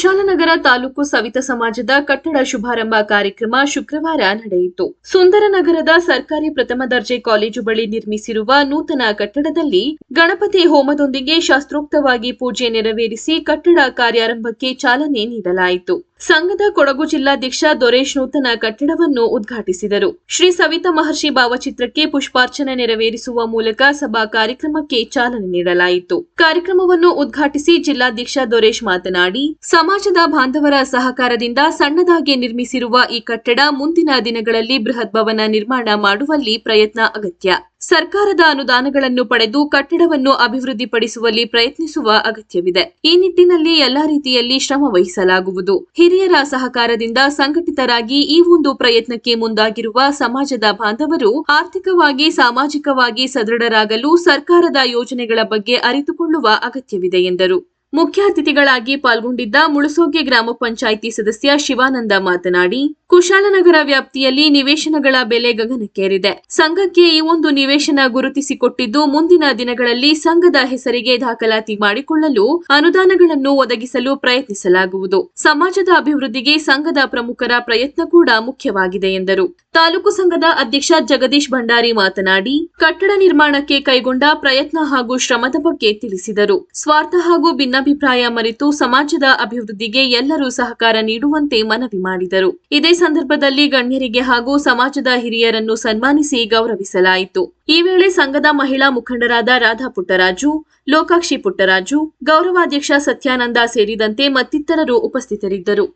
ಕುಶಾಲನಗರ ತಾಲೂಕು ಸವಿತ ಸಮಾಜದ ಕಟ್ಟಡ ಶುಭಾರಂಭ ಕಾರ್ಯಕ್ರಮ ಶುಕ್ರವಾರ ನಡೆಯಿತು. ಸುಂದರನಗರದ ಸರ್ಕಾರಿ ಪ್ರಥಮ ದರ್ಜೆ ಕಾಲೇಜು ಬಳಿ ನಿರ್ಮಿಸಿರುವ ನೂತನ ಕಟ್ಟಡದಲ್ಲಿ ಗಣಪತಿ ಹೋಮದೊಂದಿಗೆ ಶಾಸ್ತ್ರೋಕ್ತವಾಗಿ ಪೂಜೆ ನೆರವೇರಿಸಿ ಕಟ್ಟಡ ಕಾರ್ಯಾರಂಭಕ್ಕೆ ಚಾಲನೆ ನೀಡಲಾಯಿತು. ಸಂಘದ ಕೊಡಗು ಜಿಲ್ಲಾಧ್ಯಕ್ಷ ದೊರೇಶ್ ನೂತನ ಕಟ್ಟಡವನ್ನು ಉದ್ಘಾಟಿಸಿದರು. ಶ್ರೀ ಸವಿತಾ ಮಹರ್ಷಿ ಭಾವಚಿತ್ರಕ್ಕೆ ಪುಷ್ಪಾರ್ಚನೆ ನೆರವೇರಿಸುವ ಮೂಲಕ ಸಭಾ ಕಾರ್ಯಕ್ರಮಕ್ಕೆ ಚಾಲನೆ ನೀಡಲಾಯಿತು. ಕಾರ್ಯಕ್ರಮವನ್ನು ಉದ್ಘಾಟಿಸಿ ಜಿಲ್ಲಾಧ್ಯಕ್ಷ ದೊರೇಶ್ ಮಾತನಾಡಿ, ಸಮಾಜದ ಬಾಂಧವರ ಸಹಕಾರದಿಂದ ಸಣ್ಣದಾಗಿ ನಿರ್ಮಿಸಿರುವ ಈ ಕಟ್ಟಡ ಮುಂದಿನ ದಿನಗಳಲ್ಲಿ ಬೃಹತ್ ಭವನ ನಿರ್ಮಾಣ ಮಾಡುವಲ್ಲಿ ಪ್ರಯತ್ನ ಅಗತ್ಯ. ಸರ್ಕಾರದ ಅನುದಾನಗಳನ್ನು ಪಡೆದು ಕಟ್ಟಡವನ್ನು ಅಭಿವೃದ್ಧಿಪಡಿಸುವಲ್ಲಿ ಪ್ರಯತ್ನಿಸುವ ಅಗತ್ಯವಿದೆ. ಈ ನಿಟ್ಟಿನಲ್ಲಿ ಎಲ್ಲಾ ರೀತಿಯಲ್ಲಿ ಶ್ರಮ ವಹಿಸಲಾಗುವುದು. ಹಿರಿಯರ ಸಹಕಾರದಿಂದ ಸಂಘಟಿತರಾಗಿ ಈ ಒಂದು ಪ್ರಯತ್ನಕ್ಕೆ ಮುಂದಾಗಿರುವ ಸಮಾಜದ ಬಾಂಧವರು ಆರ್ಥಿಕವಾಗಿ, ಸಾಮಾಜಿಕವಾಗಿ ಸದೃಢರಾಗಲು ಸರ್ಕಾರದ ಯೋಜನೆಗಳ ಬಗ್ಗೆ ಅರಿತುಕೊಳ್ಳುವ ಅಗತ್ಯವಿದೆ ಎಂದರು. ಮುಖ್ಯ ಅತಿಥಿಗಳಾಗಿ ಪಾಲ್ಗೊಂಡಿದ್ದ ಮುಳಸೋಗೆ ಗ್ರಾಮ ಪಂಚಾಯಿತಿ ಸದಸ್ಯ ಶಿವಾನಂದ ಮಾತನಾಡಿ ಕುಶಾಲನಗರ ವ್ಯಾಪ್ತಿಯಲ್ಲಿ ನಿವೇಶನಗಳ ಬೆಲೆ ಗಗನಕ್ಕೇರಿದೆ. ಸಂಘಕ್ಕೆ ಈ ಒಂದು ನಿವೇಶನ ಗುರುತಿಸಿಕೊಟ್ಟಿದ್ದು ಮುಂದಿನ ದಿನಗಳಲ್ಲಿ ಸಂಘದ ಹೆಸರಿಗೆ ದಾಖಲಾತಿ ಮಾಡಿಕೊಳ್ಳಲು ಅನುದಾನಗಳನ್ನು ಒದಗಿಸಲು ಪ್ರಯತ್ನಿಸಲಾಗುವುದು. ಸಮಾಜದ ಅಭಿವೃದ್ಧಿಗೆ ಸಂಘದ ಪ್ರಮುಖರ ಪ್ರಯತ್ನ ಕೂಡ ಮುಖ್ಯವಾಗಿದೆ ಎಂದರು. ತಾಲೂಕು ಸಂಘದ ಅಧ್ಯಕ್ಷ ಜಗದೀಶ್ ಭಂಡಾರಿ ಮಾತನಾಡಿ, ಕಟ್ಟಡ ನಿರ್ಮಾಣಕ್ಕೆ ಕೈಗೊಂಡ ಪ್ರಯತ್ನ ಹಾಗೂ ಶ್ರಮದ ಬಗ್ಗೆ ತಿಳಿಸಿದರು. ಸ್ವಾರ್ಥ ಹಾಗೂ ಭಿನ್ನಾಭಿಪ್ರಾಯ ಮರೆತು ಸಮಾಜದ ಅಭಿವೃದ್ಧಿಗೆ ಎಲ್ಲರೂ ಸಹಕಾರ ನೀಡುವಂತೆ ಮನವಿ ಮಾಡಿದರು. ಇದೇ ಸಂದರ್ಭದಲ್ಲಿ ಗಣ್ಯರಿಗೆ ಹಾಗೂ ಸಮಾಜದ ಹಿರಿಯರನ್ನು ಸನ್ಮಾನಿಸಿ ಗೌರವಿಸಲಾಯಿತು. ಈ ವೇಳೆ ಸಂಘದ ಮಹಿಳಾ ಮುಖಂಡರಾದ ರಾಧಾ ಪುಟ್ಟರಾಜು, ಲೋಕಾಕ್ಷಿ ಪುಟ್ಟರಾಜು, ಗೌರವಾಧ್ಯಕ್ಷ ಸತ್ಯಾನಂದ ಸೇರಿದಂತೆ ಮತ್ತಿತರರು ಉಪಸ್ಥಿತರಿದ್ದರು.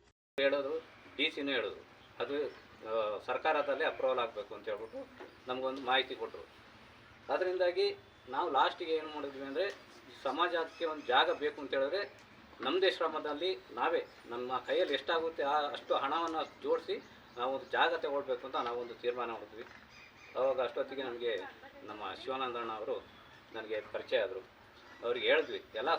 ಸರ್ಕಾರದಲ್ಲೇ ಅಪ್ರೂವಲ್ ಆಗಬೇಕು ಅಂತ ಹೇಳ್ಬಿಟ್ಟು ನಮಗೊಂದು ಮಾಹಿತಿ ಕೊಟ್ಟರು ಅದರಿಂದಾಗಿ ನಾವು ಲಾಸ್ಟಿಗೆ ಏನು ಮಾಡಿದ್ವಿ ಅಂದರೆ ಸಮಾಜಕ್ಕೆ ಒಂದು ಜಾಗ ಬೇಕು ಅಂತ ಹೇಳಿದ್ರೆ ನಮ್ಮದೇ ಶ್ರಮದಲ್ಲಿ ನಾವೇ ನಮ್ಮ ಕೈಯಲ್ಲಿ ಎಷ್ಟಾಗುತ್ತೆ ಆ ಅಷ್ಟು ಹಣವನ್ನು ಜೋಡಿಸಿ ನಾವೊಂದು ಜಾಗ ತಗೊಳ್ಬೇಕು ಅಂತ ನಾವೊಂದು ತೀರ್ಮಾನ ಮಾಡಿದ್ವಿ ಅವಾಗ ಅಷ್ಟೊತ್ತಿಗೆ ನಮಗೆ ನಮ್ಮ ಶಿವಾನಂದಣ್ಣ ಅವರು ನನಗೆ ಪರಿಚಯ ಆದರು. ಅವ್ರಿಗೆ ಹೇಳಿದ್ವಿ, ಎಲ್ಲ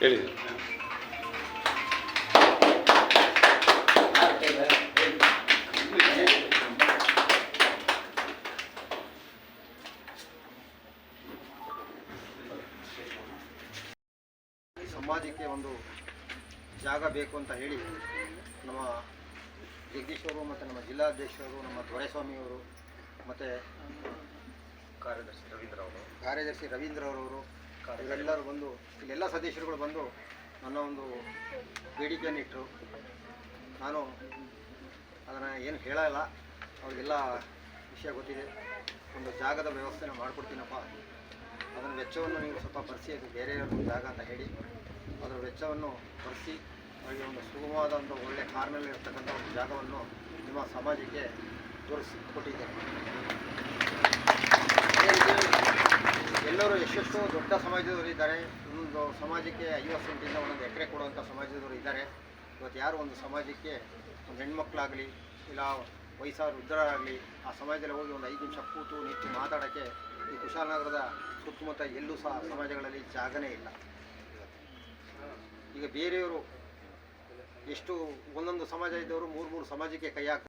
ಹೇಳಿ. ಸಮಾಜಕ್ಕೆ ಒಂದು ಜಾಗ ಬೇಕು ಅಂತ ಹೇಳಿ ನಮ್ಮ ಜಗದೀಶ್ ಅವರು ಮತ್ತು ನಮ್ಮ ಜಿಲ್ಲಾಧ್ಯಕ್ಷರು ನಮ್ಮ ದೊರೆಸ್ವಾಮಿಯವರು ಮತ್ತು ಕಾರ್ಯದರ್ಶಿ ರವೀಂದ್ರ ಅವರು. ಕಾರ್ಯದರ್ಶಿ ರವೀಂದ್ರ ಅವರವರು ಇವರೆಲ್ಲರೂ ಬಂದು ಇಲ್ಲೆಲ್ಲ ಸದಸ್ಯರುಗಳು ಬಂದು ನನ್ನ ಒಂದು ಬೇಡಿಕೆಯನ್ನು ಇಟ್ಟರು. ನಾನು ಅದನ್ನು ಏನು ಹೇಳಲ್ಲ ಅವ್ರಿಗೆಲ್ಲ ವಿಷಯ ಗೊತ್ತಿದೆ. ಒಂದು ಜಾಗದ ವ್ಯವಸ್ಥೆನ ಮಾಡಿಕೊಡ್ತೀನಪ್ಪ. ಅದರ ವೆಚ್ಚವನ್ನು ನೀವು ಸ್ವಲ್ಪ ಭರಿಸಿ ಅದು ಬೇರೆ ಒಂದು ಜಾಗ ಅಂತ ಹೇಳಿ ಅದರ ವೆಚ್ಚವನ್ನು ಭರಿಸಿ ಅವರಿಗೆ ಒಂದು ಸುಗಮವಾದ ಒಂದು ಒಳ್ಳೆಯ ಕಾರ್ನಲ್ಲಿ ಇರ್ತಕ್ಕಂಥ ಒಂದು ಜಾಗವನ್ನು ನಿಮ್ಮ ಸಮಾಜಕ್ಕೆ ತೋರಿಸಿ ಕೊಟ್ಟಿದ್ದೇನೆ ಎಲ್ಲರೂ ಎಷ್ಟೆಷ್ಟೋ ದೊಡ್ಡ ಸಮಾಜದವರು ಇದ್ದಾರೆ. ಒಂದು ಸಮಾಜಕ್ಕೆ ಐವತ್ತು ಸೆಂಟಿಂದ ಒಂದೊಂದು ಎಕರೆ ಕೊಡುವಂಥ ಸಮಾಜದವರು ಇದ್ದಾರೆ. ಇವತ್ತು ಯಾರು ಒಂದು ಸಮಾಜಕ್ಕೆ ಒಂದು ಹೆಣ್ಮಕ್ಳಾಗಲಿ ಇಲ್ಲ ವಯಸ್ಸಾದ ವೃದ್ಧರಾಗಲಿ ಆ ಸಮಾಜದಲ್ಲಿ ಹೋಗಿ ಒಂದು ಐದು ನಿಮಿಷ ಕೂತು ನಿಂತು ಮಾತಾಡೋಕ್ಕೆ ಈ ಕುಶಾಲನಗರದ ಸುತ್ತಮುತ್ತ ಎಲ್ಲೂ ಸಹ ಸಮಾಜಗಳಲ್ಲಿ ಜಾಗನೇ ಇಲ್ಲ. ಈಗ ಬೇರೆಯವರು ಎಷ್ಟು ಒಂದೊಂದು ಸಮಾಜ ಇದ್ದವರು ಮೂರು ಮೂರು ಸಮಾಜಕ್ಕೆ ಕೈ